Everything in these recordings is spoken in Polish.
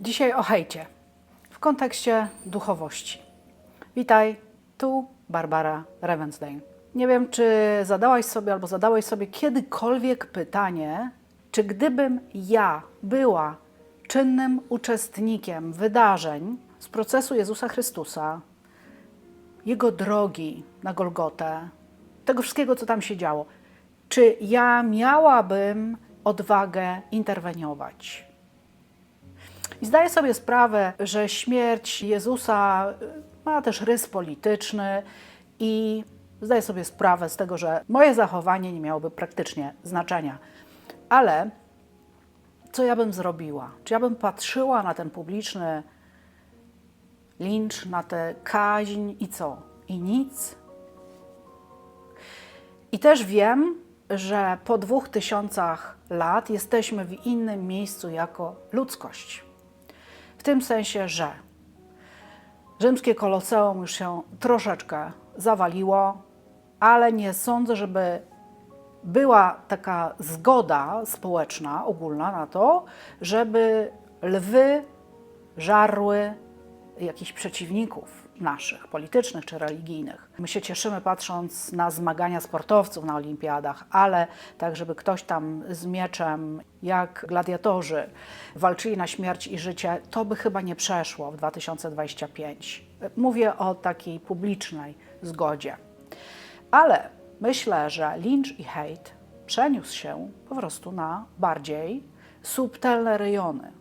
Dzisiaj o hejcie w kontekście duchowości. Witaj, tu Barbara Ravensdale. Nie wiem, czy zadałaś sobie albo zadałeś sobie kiedykolwiek pytanie, czy gdybym ja była czynnym uczestnikiem wydarzeń z procesu Jezusa Chrystusa, Jego drogi na Golgotę, tego wszystkiego, co tam się działo, czy ja miałabym odwagę interweniować? I zdaję sobie sprawę, że śmierć Jezusa y, ma też rys polityczny i zdaję sobie sprawę z tego, że moje zachowanie nie miałoby praktycznie znaczenia. Ale co ja bym zrobiła? Czy ja bym patrzyła na ten publiczny lincz, na tę kaźń i co? I nic? I też wiem, że po dwóch tysiącach lat jesteśmy w innym miejscu jako ludzkość. W tym sensie, że rzymskie koloseum już się troszeczkę zawaliło, ale nie sądzę, żeby była taka zgoda społeczna, ogólna na to, żeby lwy żarły jakichś przeciwników naszych, politycznych czy religijnych. My się cieszymy patrząc na zmagania sportowców na olimpiadach, ale tak, żeby ktoś tam z mieczem, jak gladiatorzy, walczyli na śmierć i życie, to by chyba nie przeszło w 2025. Mówię o takiej publicznej zgodzie. Ale myślę, że lincz i hejt przeniósł się po prostu na bardziej subtelne rejony,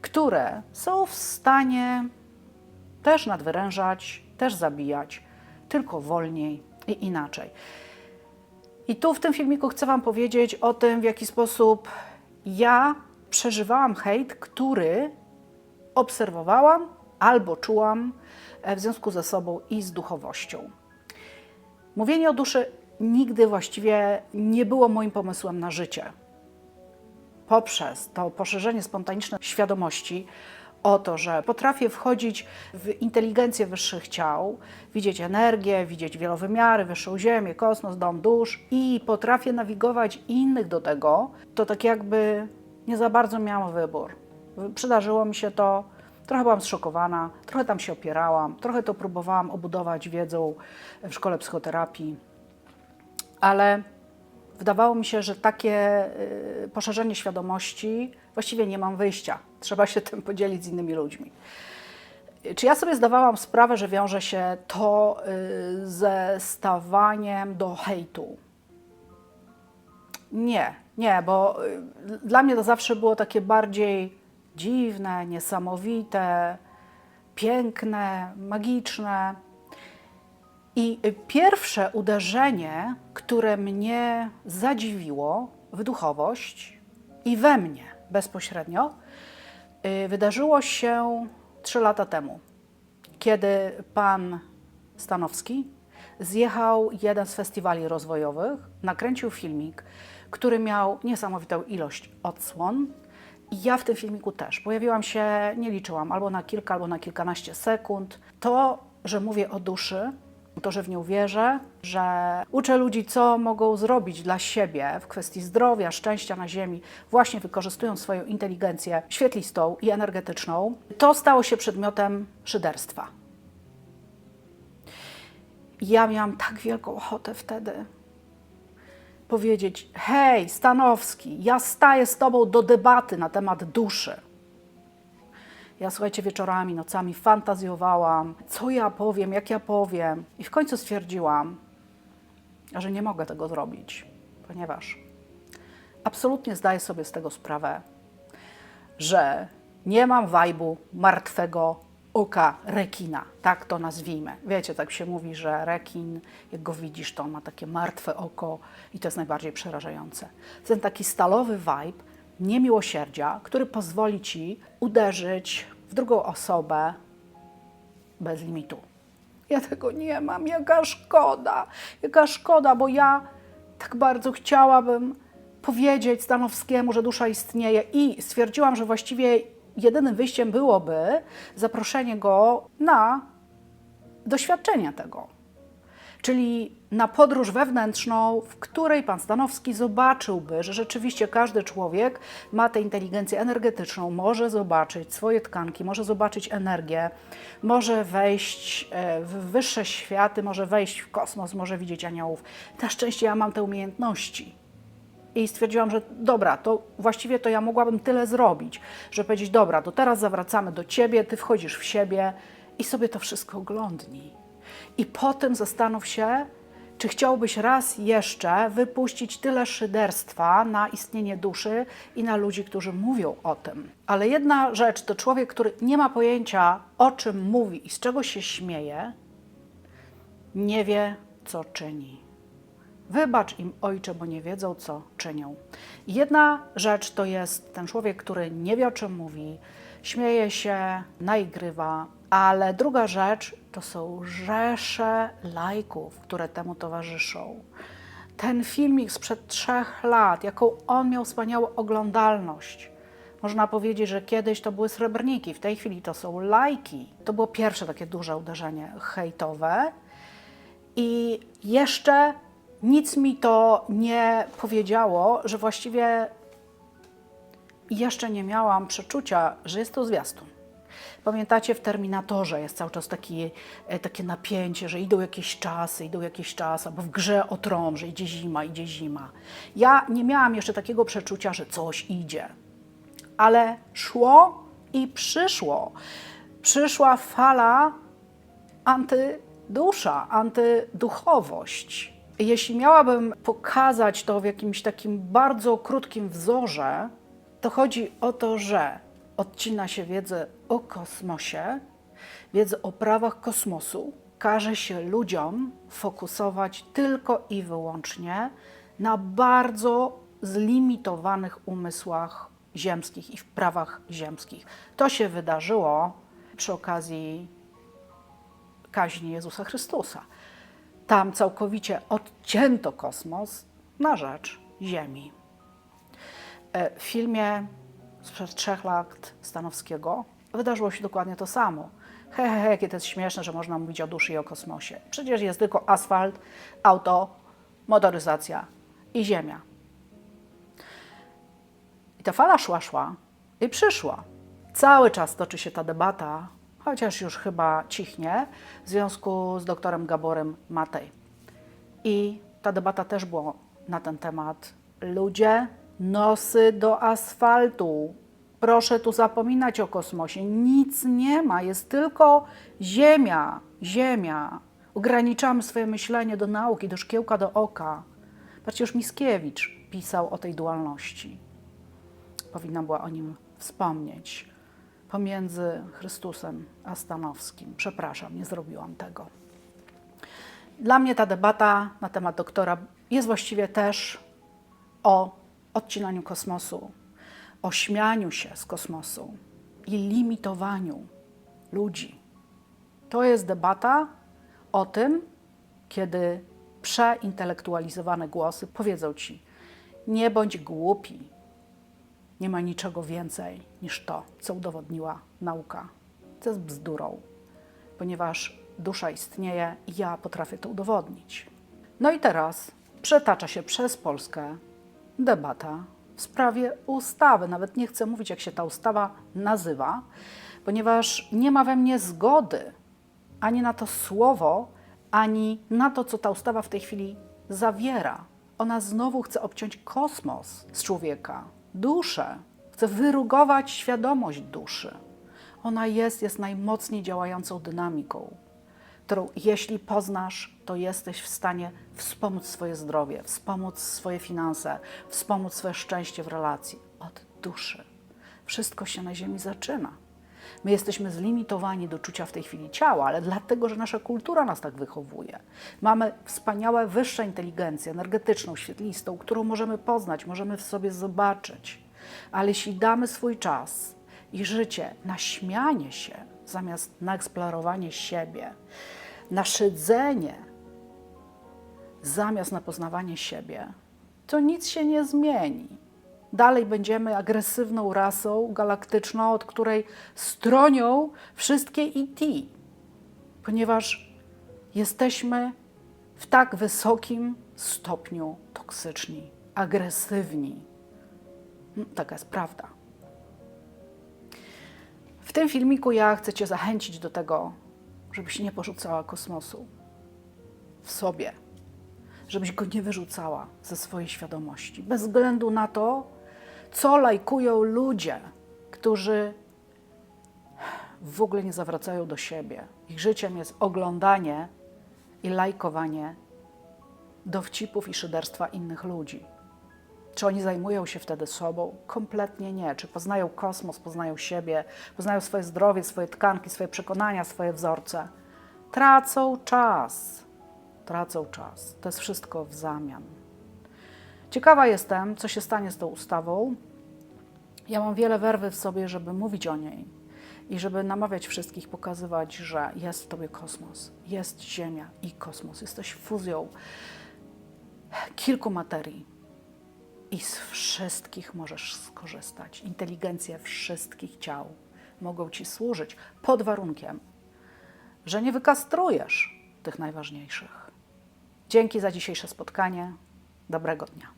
które są w stanie też nadwyrężać, też zabijać, tylko wolniej i inaczej. I tu w tym filmiku chcę Wam powiedzieć o tym, w jaki sposób ja przeżywałam hejt, który obserwowałam albo czułam e, w związku ze sobą i z duchowością. Mówienie o duszy nigdy właściwie nie było moim pomysłem na życie. Poprzez to poszerzenie spontaniczne świadomości, o to, że potrafię wchodzić w inteligencję wyższych ciał, widzieć energię, widzieć wielowymiary, wyższą ziemię, kosmos, dom dusz i potrafię nawigować innych do tego, to tak jakby nie za bardzo miałam wybór. Przydarzyło mi się to, trochę byłam zszokowana, trochę tam się opierałam, trochę to próbowałam obudować wiedzą w szkole psychoterapii, ale wydawało mi się, że takie y, poszerzenie świadomości właściwie nie mam wyjścia. Trzeba się tym podzielić z innymi ludźmi. Czy ja sobie zdawałam sprawę, że wiąże się to y, ze stawaniem do hejtu? Nie, nie, bo y, dla mnie to zawsze było takie bardziej dziwne, niesamowite, piękne, magiczne. I pierwsze uderzenie, które mnie zadziwiło w duchowość i we mnie bezpośrednio, y, wydarzyło się trzy lata temu, kiedy pan Stanowski zjechał jeden z festiwali rozwojowych, nakręcił filmik, który miał niesamowitą ilość odsłon. I ja w tym filmiku też. Pojawiłam się, nie liczyłam, albo na kilka, albo na kilkanaście sekund. To, że mówię o duszy, to, że w nią wierzę, że uczę ludzi, co mogą zrobić dla siebie w kwestii zdrowia, szczęścia na Ziemi, właśnie wykorzystując swoją inteligencję świetlistą i energetyczną, to stało się przedmiotem szyderstwa. Ja miałam tak wielką ochotę wtedy powiedzieć: Hej, Stanowski, ja staję z Tobą do debaty na temat duszy. Ja słuchajcie, wieczorami, nocami fantazjowałam, co ja powiem, jak ja powiem. I w końcu stwierdziłam, że nie mogę tego zrobić, ponieważ absolutnie zdaję sobie z tego sprawę, że nie mam wajbu martwego oka rekina, tak to nazwijmy. Wiecie, tak się mówi, że rekin, jak go widzisz, to on ma takie martwe oko i to jest najbardziej przerażające. Ten taki stalowy vibe niemiłosierdzia, który pozwoli ci uderzyć w drugą osobę bez limitu. Ja tego nie mam, jaka szkoda, jaka szkoda, bo ja tak bardzo chciałabym powiedzieć Stanowskiemu, że dusza istnieje i stwierdziłam, że właściwie jedynym wyjściem byłoby zaproszenie go na doświadczenie tego. Czyli na podróż wewnętrzną, w której pan Stanowski zobaczyłby, że rzeczywiście każdy człowiek ma tę inteligencję energetyczną, może zobaczyć swoje tkanki, może zobaczyć energię, może wejść e, w wyższe światy, może wejść w kosmos, może widzieć aniołów. Na szczęście ja mam te umiejętności. I stwierdziłam, że dobra, to właściwie to ja mogłabym tyle zrobić, że powiedzieć, dobra, to teraz zawracamy do ciebie, ty wchodzisz w siebie i sobie to wszystko oglądnij. I potem zastanów się, czy chciałbyś raz jeszcze wypuścić tyle szyderstwa na istnienie duszy i na ludzi, którzy mówią o tym. Ale jedna rzecz to człowiek, który nie ma pojęcia, o czym mówi i z czego się śmieje, nie wie, co czyni. Wybacz im, ojcze, bo nie wiedzą, co czynią. Jedna rzecz to jest ten człowiek, który nie wie, o czym mówi, śmieje się, naigrywa, ale druga rzecz to są rzesze lajków, które temu towarzyszą. Ten filmik sprzed trzech lat, jaką on miał wspaniałą oglądalność. Można powiedzieć, że kiedyś to były srebrniki, w tej chwili to są lajki. To było pierwsze takie duże uderzenie hejtowe. I jeszcze nic mi to nie powiedziało, że właściwie jeszcze nie miałam przeczucia, że jest to zwiastun. Pamiętacie, w Terminatorze jest cały czas taki, e, takie napięcie, że idą jakieś czasy, idą jakieś czasy, albo w grze o tron, że idzie zima, idzie zima. Ja nie miałam jeszcze takiego przeczucia, że coś idzie, ale szło i przyszło. Przyszła fala antydusza, antyduchowość. Jeśli miałabym pokazać to w jakimś takim bardzo krótkim wzorze, to chodzi o to, że odcina się wiedzę o kosmosie, wiedzę o prawach kosmosu, każe się ludziom fokusować tylko i wyłącznie na bardzo zlimitowanych umysłach ziemskich i w prawach ziemskich. To się wydarzyło przy okazji kaźni Jezusa Chrystusa. Tam całkowicie odcięto kosmos na rzecz Ziemi. E, W filmie sprzed trzech lat Stanowskiego wydarzyło się dokładnie to samo. He, he, he, jakie to jest śmieszne, że można mówić o duszy i o kosmosie. Przecież jest tylko asfalt, auto, motoryzacja i ziemia. I ta fala szła, szła i przyszła. Cały czas toczy się ta debata, chociaż już chyba cichnie, w związku z doktorem Gaborem Matej. I ta debata też była na ten temat. Ludzie, nosy do asfaltu. Proszę tu zapominać o kosmosie. Nic nie ma, jest tylko Ziemia, Ziemia. Ograniczamy swoje myślenie do nauki, do szkiełka do oka. Patrzcie, już Miskiewicz pisał o tej dualności. Powinna była o nim wspomnieć. Pomiędzy Chrystusem a Stanowskim. Przepraszam, nie zrobiłam tego. Dla mnie ta debata na temat doktora jest właściwie też o odcinaniu kosmosu, o śmianiu się z kosmosu i limitowaniu ludzi. To jest debata o tym, kiedy przeintelektualizowane głosy powiedzą ci: nie bądź głupi, nie ma niczego więcej niż to, co udowodniła nauka. To jest bzdurą, ponieważ dusza istnieje i ja potrafię to udowodnić. No i teraz przetacza się przez Polskę debata w sprawie ustawy. Nawet nie chcę mówić, jak się ta ustawa nazywa, ponieważ nie ma we mnie zgody ani na to słowo, ani na to, co ta ustawa w tej chwili zawiera. Ona znowu chce obciąć kosmos z człowieka, duszę, chce wyrugować świadomość duszy. Ona jest, jest najmocniej działającą dynamiką, którą jeśli poznasz, to jesteś w stanie wspomóc swoje zdrowie, wspomóc swoje finanse, wspomóc swoje szczęście w relacji od duszy. Wszystko się na Ziemi zaczyna. My jesteśmy zlimitowani do czucia w tej chwili ciała, ale dlatego, że nasza kultura nas tak wychowuje. Mamy wspaniałe, wyższe inteligencję energetyczną, świetlistą, którą możemy poznać, możemy w sobie zobaczyć. Ale jeśli damy swój czas i życie na śmianie się, zamiast na eksplorowanie siebie, na szydzenie, zamiast na poznawanie siebie, to nic się nie zmieni. Dalej będziemy agresywną rasą galaktyczną, od której stronią wszystkie IT, ponieważ jesteśmy w tak wysokim stopniu toksyczni, agresywni. No, Taka jest prawda. W tym filmiku ja chcę Cię zachęcić do tego, żebyś nie porzucała kosmosu w sobie, żebyś go nie wyrzucała ze swojej świadomości, bez względu na to, co lajkują ludzie, którzy w ogóle nie zawracają do siebie. Ich życiem jest oglądanie i lajkowanie dowcipów i szyderstwa innych ludzi. Czy oni zajmują się wtedy sobą? Kompletnie nie. Czy poznają kosmos, poznają siebie, poznają swoje zdrowie, swoje tkanki, swoje przekonania, swoje wzorce? Tracą czas. Tracą czas. To jest wszystko w zamian. Ciekawa jestem, co się stanie z tą ustawą. Ja mam wiele werwy w sobie, żeby mówić o niej i żeby namawiać wszystkich, pokazywać, że jest w tobie kosmos, jest Ziemia i kosmos. Jesteś fuzją kilku materii i z wszystkich możesz skorzystać. Inteligencje wszystkich ciał mogą ci służyć pod warunkiem, że nie wykastrujesz tych najważniejszych. Dzięki za dzisiejsze spotkanie. Dobrego dnia.